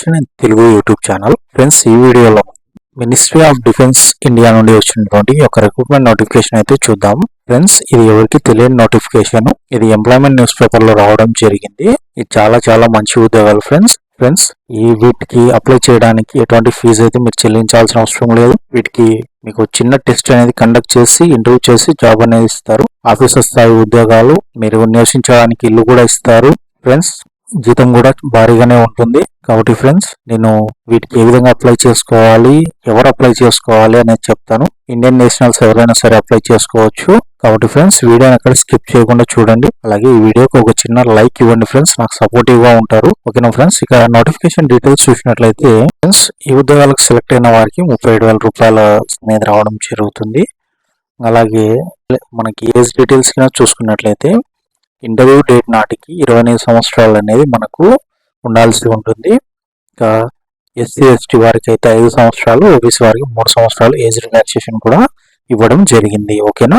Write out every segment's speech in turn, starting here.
Education Telugu YouTube channel. Friends ఈ వీడియోలో ministry of defence India నుండి వచ్చినటువంటి ఒక రిక్రూట్మెంట్ నోటిఫికేషన్ అయితే చూద్దాం ఫ్రెండ్స్ ఇది ఎవరికి తెలియని నోటిఫికేషన్ ఇది ఎంప్లాయ్మెంట్ న్యూస్ పేపర్లో రావడం జరిగింది. ఇది చాలా చాలా మంచి ఉద్యోగాలు ఫ్రెండ్స్ ఫ్రెండ్స్ ఈ వీటికి అప్లై చేయడానికి ఎటువంటి ఫీజు అయితే మీరు చెల్లించాల్సిన అవసరం లేదు. వీటికి మీకు చిన్న టెస్ట్ అనేది కండక్ట్ చేసి ఇంటర్వ్యూ చేసి జాబ్ అనేది ఇస్తారు. ఆఫీసర్ స్థాయి ఉద్యోగాలు మీరు నివసించడానికి ఇల్లు కూడా ఇస్తారు. ఫ్రెండ్స్ జీతం కూడా భారీగానే ఉంటుంది. కాబట్టి ఫ్రెండ్స్ నేను వీటికి ఏ విధంగా అప్లై చేసుకోవాలి ఎవరు అప్లై చేసుకోవాలి అనేది చెప్తాను. ఇండియన్ నేషనల్స్ ఎవరైనా సరే అప్లై చేసుకోవచ్చు. కాబట్టి ఫ్రెండ్స్ వీడియోని అక్కడ స్కిప్ చేయకుండా చూడండి. అలాగే ఈ వీడియోకి ఒక చిన్న లైక్ ఇవ్వండి ఫ్రెండ్స్ నాకు సపోర్టివ్గా ఉంటారు. ఓకేనా ఫ్రెండ్స్? ఇక నోటిఫికేషన్ డీటెయిల్స్ చూసినట్లయితే ఫ్రెండ్స్ ఈ ఉద్యోగాలకు సెలెక్ట్ అయిన వారికి ముప్పై ఏడు వేల రూపాయల అనేది రావడం జరుగుతుంది. అలాగే మనకి ఏజ్ డీటెయిల్స్ కింద చూసుకున్నట్లయితే ఇంటర్వ్యూ డేట్ నాటికి ఇరవై ఎనిమిది సంవత్సరాలు అనేది మనకు ఉండాల్సి ఉంటుంది. ఇంకా ఎస్సీ ఎస్టీ వారికి అయితే ఐదు సంవత్సరాలు ఓబీసీ వారికి మూడు సంవత్సరాలు ఏజ్ రిలాక్సేషన్ కూడా ఇవ్వడం జరిగింది. ఓకేనా?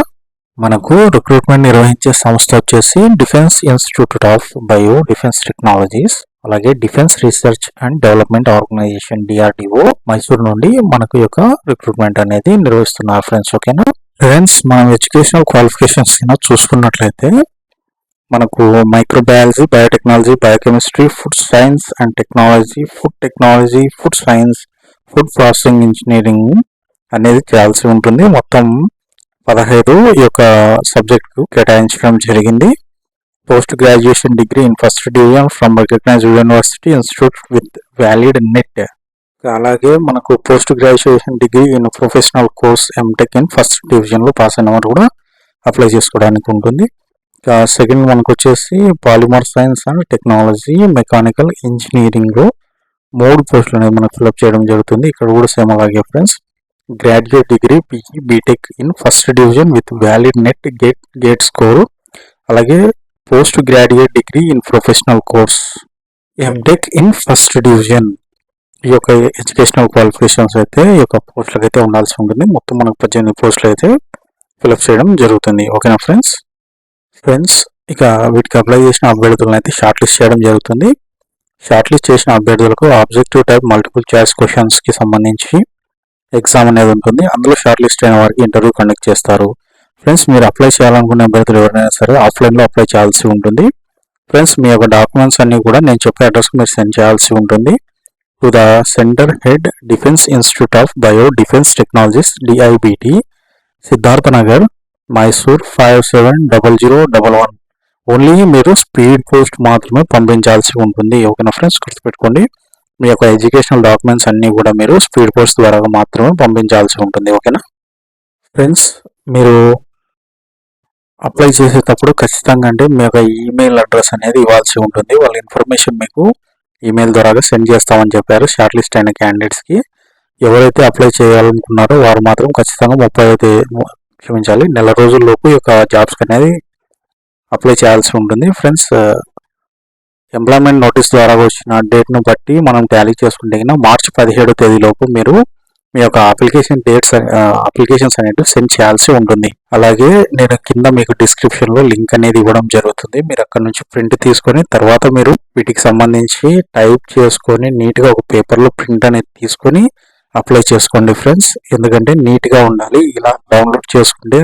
మనకు రిక్రూట్మెంట్ నిర్వహించే సంస్థ వచ్చేసి defence institute of bio defence technologies అలాగే defence research and development organisation DRDO Mysore నుండి మనకు యొక్క రిక్రూట్మెంట్ అనేది నిర్వహిస్తున్నారు ఫ్రెండ్స్. ఓకేనా? ఫ్రెండ్స్ మనం ఎడ్యుకేషనల్ క్వాలిఫికేషన్స్ కింద చూసుకున్నట్లయితే మనకు microbiology biotechnology biochemistry food science and technology food technology food science food processing engineering అనేది చేయాల్సి ఉంటుంది. మొత్తం పదహైదు ఈ యొక్క సబ్జెక్ట్ కేటాయించడం జరిగింది. Post graduation degree in first division from recognise university institute with valid NET అలాగే మనకు post graduation degree in professional course MTech in first డివిజన్లో పాస్ అయిన వారు కూడా అప్లై చేసుకోవడానికి ఉంటుంది. సెకండ్ మనకు వచ్చేసి polymer science and technology mechanical engineering మూడు పోస్టులు అనేది మనకు ఫిల్అప్ చేయడం జరుగుతుంది. ఇక్కడ కూడా సేమ్ అలాగే friends. Graduate degree PE BTech in first division with valid NET gate gate score. అలాగే post graduate degree in professional course. MTech in first division. ఈ యొక్క ఎడ్యుకేషనల్ క్వాలిఫికేషన్స్ అయితే ఈ యొక్క పోస్టులకు అయితే ఉండాల్సి ఉంటుంది. మొత్తం మనకు పద్దెనిమిది పోస్టులు అయితే ఫిల్అప్ చేయడం జరుగుతుంది. ఓకేనా ఫ్రెండ్స్? ఫ్రెండ్స్ ఇక వీటికి అప్లై చేసిన అభ్యర్థులను అయితే షార్ట్ లిస్ట్ చేయడం జరుగుతుంది. షార్ట్ లిస్ట్ చేసిన అభ్యర్థులకు ఆబ్జెక్టివ్ టైప్ మల్టిపుల్ చాయిస్ క్వశ్చన్స్కి సంబంధించి ఎగ్జామ్ అనేది ఉంటుంది. అందులో షార్ట్ లిస్ట్ అయిన వారికి ఇంటర్వ్యూ కండక్ట్ చేస్తారు. ఫ్రెండ్స్ మీరు అప్లై చేయాలనుకునే అభ్యర్థులు ఎవరైనా సరే ఆఫ్లైన్లో అప్లై చేయాల్సి ఉంటుంది. ఫ్రెండ్స్ మీ యొక్క డాక్యుమెంట్స్ అన్ని కూడా నేను చెప్పే అడ్రస్కి మీరు సెండ్ చేయాల్సి ఉంటుంది. To the center head defence institute of bio defence technologies DIBT Siddharthanagar Mysore five seven double zero double one. Only మీరు స్పీడ్ పోస్ట్ మాత్రమే పంపించాల్సి ఉంటుంది. ఓకేనా ఫ్రెండ్స్? గుర్తుపెట్టుకోండి. మీ యొక్క ఎడ్యుకేషనల్ డాక్యుమెంట్స్ అన్నీ కూడా మీరు స్పీడ్ పోస్ట్ ద్వారా మాత్రమే పంపించాల్సి ఉంటుంది. ఓకేనా? ఫ్రెండ్స్ మీరు అప్లై చేసేటప్పుడు ఖచ్చితంగా అంటే మీ యొక్క ఈమెయిల్ అడ్రస్ అనేది ఇవ్వాల్సి ఉంటుంది. వాళ్ళ ఇన్ఫర్మేషన్ మీకు ఈమెయిల్ ద్వారా సెండ్ చేస్తామని చెప్పారు షార్ట్ లిస్ట్ అయిన క్యాండిడేట్స్కి ఎవరైతే అప్లై చేయాలనుకున్నారో వారు మాత్రం ఖచ్చితంగా ముప్పై క్షమించాలి. నెల రోజుల్లోపు ఈ యొక్క జాబ్స్కి అనేది అప్లై చేయాల్సి ఉంటుంది. ఫ్రెండ్స్ ఎంప్లాయ్మెంట్ నోటీస్ ద్వారా వచ్చిన డేట్ను బట్టి మనం ట్యాలీ చేసుకుంటే మార్చి పదిహేడో తేదీలోపు మీరు మీ యొక్క అప్లికేషన్ డేట్స్ అప్లికేషన్స్ అనేవి సెండ్ చేయాల్సి ఉంటుంది. అలాగే నేను కింద మీకు డిస్క్రిప్షన్లో లింక్ అనేది ఇవ్వడం జరుగుతుంది. మీరు అక్కడ నుంచి ప్రింట్ తీసుకొని తర్వాత మీరు వీటికి సంబంధించి టైప్ చేసుకొని నీట్గా ఒక పేపర్లో ప్రింట్ అనేది తీసుకొని అప్లై చేసుకోండి ఫ్రెండ్స్. ఎందుకంటే నీట్గా ఉండాలి. ఇలా డౌన్లోడ్ చేసుకుంటే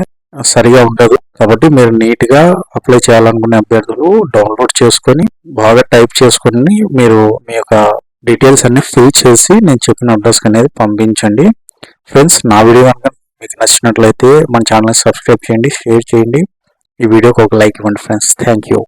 సరిగా ఉండదు. కాబట్టి మీరు నీట్గా అప్లై చేయాలనుకునే అభ్యర్థులు డౌన్లోడ్ చేసుకొని బాగా టైప్ చేసుకొని మీరు మీ యొక్క డీటెయిల్స్ అన్ని ఫిల్ చేసి నేను చెప్పిన అడ్రస్ అనేది పంపించండి. ఫ్రెండ్స్ నా వీడియో కనుక మీకు నచ్చినట్లయితే మన ఛానల్ని సబ్స్క్రైబ్ చేయండి షేర్ చేయండి. ఈ వీడియోకి ఒక లైక్ ఇవ్వండి ఫ్రెండ్స్. Thank you.